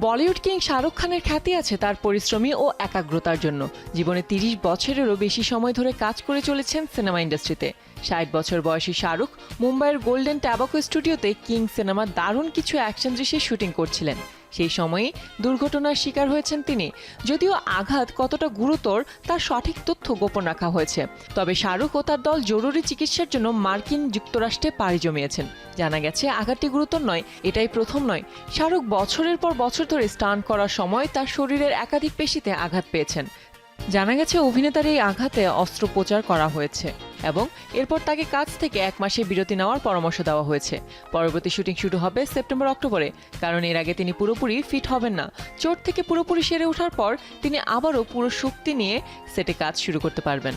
Bollywood king Shahrukh খানের খ্যাতি আছে তার পরিশ্রমী ও একাগ্রতার জন্য। জীবনে তিরিশ বছরেরও বেশি সময় ধরে কাজ করে চলেছেন সিনেমা ইন্ডাস্ট্রিতে। ষাট বছর বয়সী শাহরুখ মুম্বাইয়ের গোল্ডেন ট্যাবাকো স্টুডিওতে কিং সিনেমার দারুণ কিছু অ্যাকশন দৃশ্যের শুটিং করছিলেন। সেই সময়ে দুর্ঘটনার শিকার হয়েছেন তিনি। যদিও আঘাত কতটা গুরুতর, তার সঠিক তথ্য গোপন রাখা হয়েছে। তবে শাহরুখ ও তার দল জরুরি চিকিৎসার জন্য মার্কিন যুক্তরাষ্ট্রে পাড়ি জমিয়েছেন। জানা গেছে, আঘাতটি গুরুতর নয়, এটাই প্রথম নয়। শাহরুখ বছরের পর বছর ধরে স্টান করার সময় তার শরীরের একাধিক পেশিতে আঘাত পেয়েছেন। জানা গেছে, অভিনেতার এই আঘাতে অস্ত্রোপচার করা হয়েছে। এবং এরপর তাকে কাজ থেকে এক মাসে বিরতি নেওয়ার পরামর্শ দেওয়া হয়েছে। পরবর্তী শুটিং শুরু হবে সেপ্টেম্বর, অক্টোবরে। কারণ এর আগে তিনি পুরোপুরি ফিট হবেন না। চোট থেকে পুরোপুরি সেরে ওঠার পর তিনি আবারও পুরো শক্তি নিয়ে সেটে কাজ শুরু করতে পারবেন।